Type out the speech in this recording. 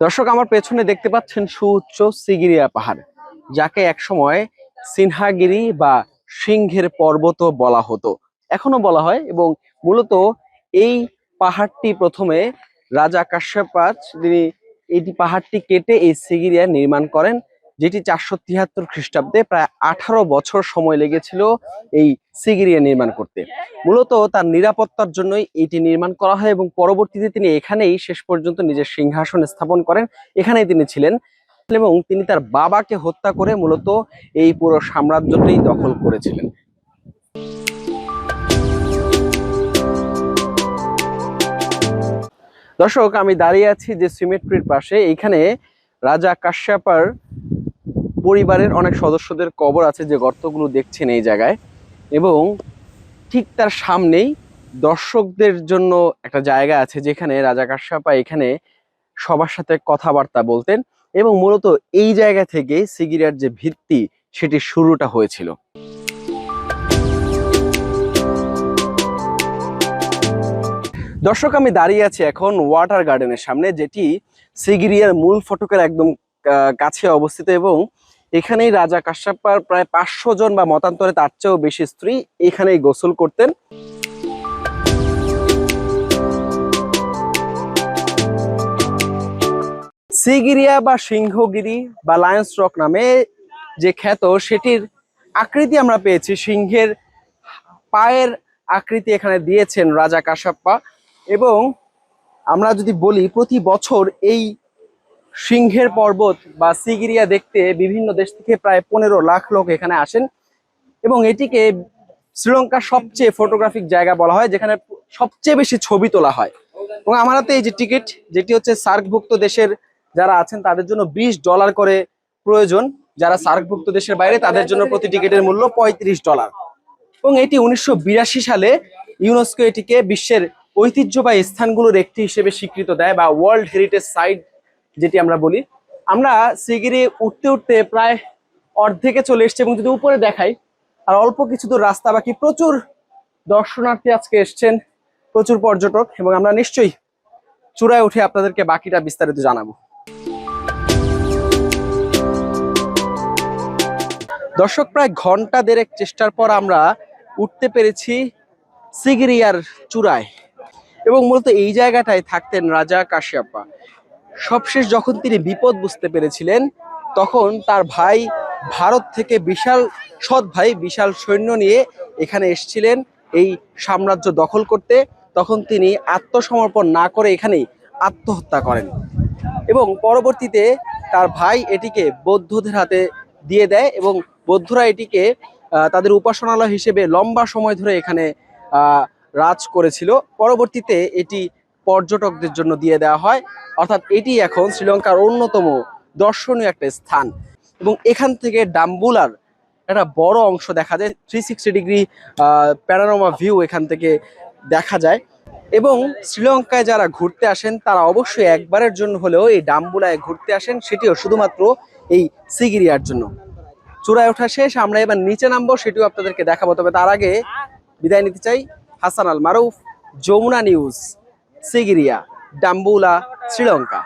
দর্শক, আমার পেছনে দেখতে পাচ্ছেন সুউচ্চ সিগিরিয়া পাহাড়, যাকে একসময় সিনহাগিরি বা সিংহের পর্বত বলা হতো। এখনও বলা হয় এবং মূলত এই পাহাড়টি প্রথমে রাজা কাশ্যপাচ তিনি এটি পাহাড়টি কেটে এই সিগিরিয়া নির্মাণ করেন। যেটি চারশো তিয়াত্তর খ্রিস্টাব্দে প্রায় আঠারো বছর সময় লেগেছিল এই সিগিরিয়া নির্মাণ করতে। মূলত তার নিরাপত্তার জন্যই এটি নির্মাণ করা হয় এবং পরবর্তীতে তিনি এখানেই শেষ পর্যন্ত নিজের সিংহাসন স্থাপন করেন। এখানেই তিনি ছিলেন এবং তিনি তার বাবাকে হত্যা করে মূলত এই পুরো সাম্রাজ্যটাই দখল করেছিলেন। দর্শক, আমি দাঁড়িয়ে আছি যে সিমেট্রির পাশে। এখানে রাজা কাশ্যপার পরিবারের অনেক সদস্যদের কবর আছে যে গর্তগুলো দেখছেন এই জায়গায়। এবং ঠিক তার সামনেই দর্শকদের জন্য একটা জায়গা আছে যেখানে রাজা কাশ্যপা এখানে সবার সাথে কথাবার্তা বলতেন এবং মূলত এই জায়গা থেকে সিগিরিয়ার যে ভিত্তি, সেটি শুরুটা হয়েছিল। দর্শক, আমি দাঁড়িয়ে আছি এখন ওয়াটার গার্ডেনের সামনে, যেটি সিগিরিয়ার মূল ফটকের একদম কাছে অবস্থিত এবং এখানেই রাজা কাশ্যপার প্রায় পাঁচশো জন বা মতান্তরে তার চেয়েও বেশি স্ত্রী এখানেই গোসল করতেন। সিগিরিয়া বা সিংহগিরি বা লায়ন্স রক নামে যে খ্যাত, সেটির আকৃতি আমরা পেয়েছি। সিংহের পায়ের আকৃতি এখানে দিয়েছেন রাজা কাশ্যপ্পা এবং আমরা যদি বলি, প্রতি বছর এই সিংহের পর্বত বা সিগিরিয়া দেখতে বিভিন্ন দেশ থেকে প্রায় পনেরো লাখ লোক এখানে আসেন। এবং এটিকে শ্রীলঙ্কার সবচেয়ে ফটোগ্রাফিক জায়গা বলা হয়, যেখানে সবচেয়ে বেশি ছবি তোলা হয়। এবং আমার হাতে এই যে টিকিট যেটি হচ্ছে সার্কভুক্ত দেশের যারা আছেন, তাদের জন্য বিশ ডলার করে প্রয়োজন। যারা সার্কভুক্ত দেশের বাইরে, তাদের জন্য প্রতি টিকিটের মূল্য পঁয়ত্রিশ ডলার এবং এটি উনিশশো বিরাশি সালে ইউনেস্কো এটিকে বিশ্বের ঐতিহ্যবাহী স্থানগুলোর একটি হিসেবে স্বীকৃত দেয় বা ওয়ার্ল্ড হেরিটেজ সাইট যেটি আমরা বলি। আমরা সিগিরি উঠতে উঠতে প্রায় অর্ধেকে চলে এসেছি এবং যদি উপরে দেখাই, আর অল্প কিছু দূর রাস্তা বাকি প্রচুর দর্শনার্থী আজকে এসছেন, প্রচুর পর্যটক, এবং আমরা নিশ্চয়ই চূড়ায় উঠে আপনাদেরকে বাকিটা বিস্তারিত জানাব। দর্শক, প্রায় ঘণ্টা দেড়েক চেষ্টার পর আমরা উঠতে পেরেছি সিগিরিয়ার চূড়ায়। এবং মূলত এই জায়গাটায় থাকতেন রাজা কাশ্যপা সবশেষ যখন তিনি বিপদ বুঝতে পেরেছিলেন, তখন তার ভাই ভারত থেকে বিশাল সৎ ভাই, বিশাল সৈন্য নিয়ে এখানে এসেছিলেন এই সাম্রাজ্য দখল করতে। তখন তিনি আত্মসমর্পণ না করে এখানেই আত্মহত্যা করেন এবং পরবর্তীতে তার ভাই এটিকে বৌদ্ধদের হাতে দিয়ে দেয় এবং বৌদ্ধরা এটিকে তাদের উপাসনালয় হিসেবে লম্বা সময় ধরে এখানে রাজ করেছিল। পরবর্তীতে এটি পর্যটকদের জন্য দিয়ে দেওয়া হয়। অর্থাৎ এটি এখন শ্রীলঙ্কার অন্যতম দর্শনীয় একটা স্থান। এবং এখান থেকে ডাম্বুলার একটা বড় অংশ দেখা যায় three sixty degree panorama view এখান থেকে দেখা যায়। এবং শ্রীলঙ্কায় যারা ঘুরতে আসেন, তারা অবশ্যই একবারের জন্য হলেও এই ডাম্বুলায় ঘুরতে আসেন, সেটিও শুধুমাত্র এই সিগিরিয়ার জন্য। চূড়ায় ওঠা শেষ, আমরা এবার নিচে নামবো, সেটিও আপনাদেরকে দেখাবো। তবে তার আগে বিদায় নিতে চাই হাসান আল মারুফ যমুনা নিউজ। সিগিরিয়া ডাম্বুলা শ্রীলঙ্কা